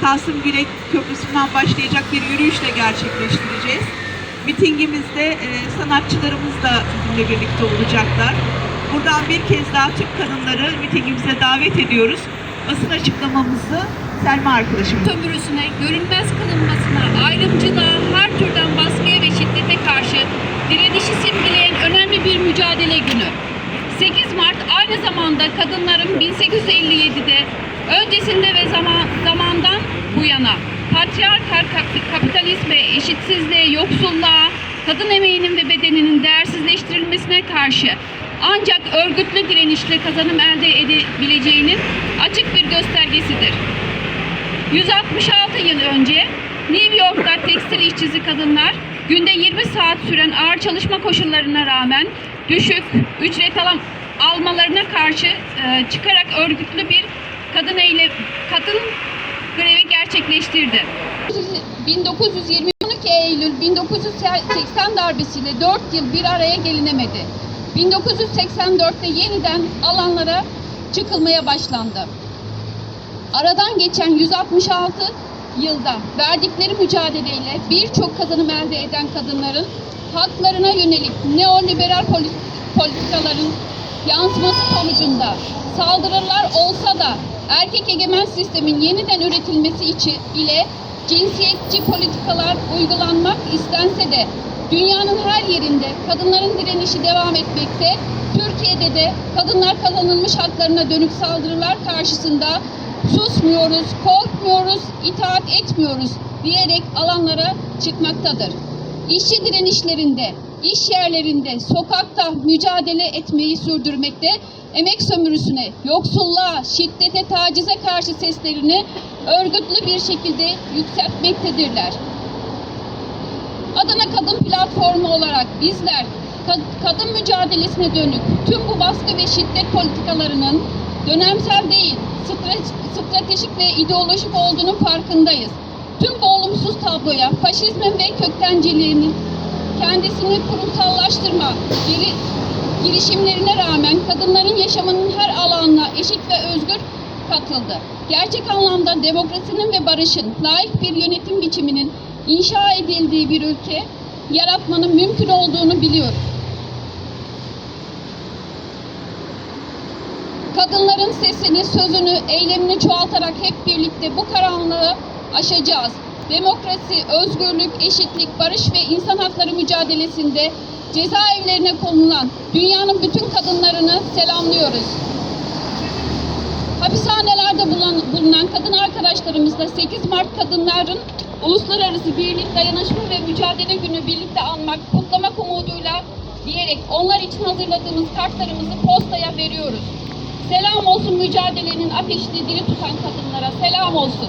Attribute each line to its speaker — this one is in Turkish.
Speaker 1: Kasım Gülek Köprüsü'nden başlayacak bir yürüyüşle gerçekleştireceğiz. Mitingimizde e, sanatçılarımız da bizimle birlikte olacaklar. Buradan bir kez daha Türk kadınları mitingimize davet ediyoruz. Basın açıklamamızı Selma arkadaşım.
Speaker 2: sömürüsüne, görünmez kılınmasına, ayrımcılığa, her türden baskıya ve şiddete karşı direnişi simgeleyen önemli bir mücadele günü. 8 Mart aynı zamanda kadınların 1857'de öncesinde ve zaman, zamandan bu yana patriarkal kap- kapitalizme, eşitsizliğe, yoksulluğa, kadın emeğinin ve bedeninin değersizleştirilmesine karşı ancak örgütlü direnişle kazanım elde edebileceğinin açık bir göstergesidir. 166 yıl önce New York'ta tekstil işçisi kadınlar günde 20 saat süren ağır çalışma koşullarına rağmen düşük ücret alam, almalarına karşı e, çıkarak örgütlü bir kadın eyle kadın grevi gerçekleştirdi. 1920 12 Eylül 1980 darbesiyle 4 yıl bir araya gelinemedi. 1984'te yeniden alanlara çıkılmaya başlandı. Aradan geçen 166 yılda verdikleri mücadeleyle birçok kazanım elde eden kadınların haklarına yönelik neoliberal poli- politikaların yansıması sonucunda saldırılar olsa da erkek egemen sistemin yeniden üretilmesi için ile cinsiyetçi politikalar uygulanmak istense de dünyanın her yerinde kadınların direnişi devam etmekte. Türkiye'de de kadınlar kazanılmış haklarına dönük saldırılar karşısında susmuyoruz, korkmuyoruz, itaat etmiyoruz diyerek alanlara çıkmaktadır. İşçi direnişlerinde, iş yerlerinde, sokakta mücadele etmeyi sürdürmekte, emek sömürüsüne, yoksulluğa, şiddete, tacize karşı seslerini örgütlü bir şekilde yükseltmektedirler. Adana Kadın Platformu olarak bizler ka- kadın mücadelesine dönük tüm bu baskı ve şiddet politikalarının dönemsel değil, stratejik ve ideolojik olduğunun farkındayız. Tüm bu olumsuz tabloya faşizmin ve köktenciliğinin kendisini kurumsallaştırma geri, girişimlerine rağmen kadınların yaşamının her alanına eşit ve özgür katıldı. Gerçek anlamda demokrasinin ve barışın layık bir yönetim biçiminin inşa edildiği bir ülke yaratmanın mümkün olduğunu biliyoruz. Kadınların sesini, sözünü, eylemini çoğaltarak hep birlikte bu karanlığı aşacağız. Demokrasi, özgürlük, eşitlik, barış ve insan hakları mücadelesinde cezaevlerine konulan dünyanın bütün kadınlarını selamlıyoruz. Hapishanelerde bulunan, kadın arkadaşlarımızla 8 Mart Kadınların Uluslararası Birlik, Dayanışma ve Mücadele Günü birlikte anmak, kutlamak umuduyla diyerek onlar için hazırladığımız kartlarımızı postaya veriyoruz. Selam olsun mücadelenin ateşli diri tutan kadınlara, selam olsun.